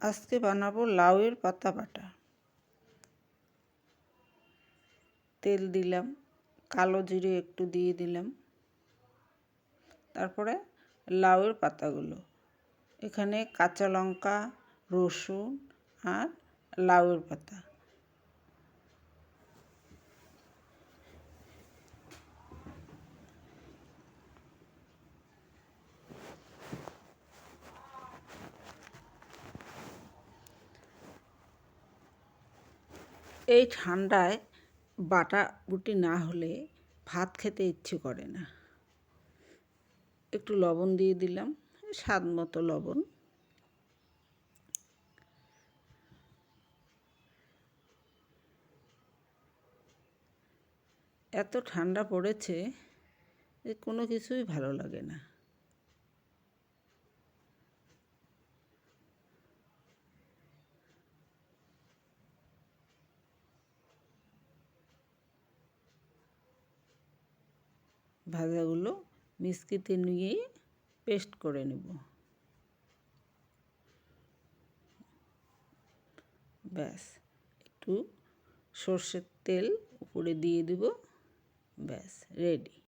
আজকে বানাবো লাউয়ের পাতা বাটা। তেল দিলাম, কালো জিরে একটু দিয়ে দিলাম। তারপরে লাউয়ের পাতাগুলো, এখানে কাঁচা লঙ্কা, রসুন আর লাউয়ের পাতা। এই ঠান্ডায় বাটা বুটি না হলে ভাত খেতে ইচ্ছে করে না। একটু লবণ দিয়ে দিলাম, স্বাদ মতো লবণ। এত ঠান্ডা পড়েছে যে কোনো কিছুই ভালো লাগে না। ভাজাগুলো মিক্সিতে নিয়ে পেস্ট করে নেব। ব্যাস, একটু সর্ষের তেল উপরে দিয়ে দেব। ব্যাস, রেডি।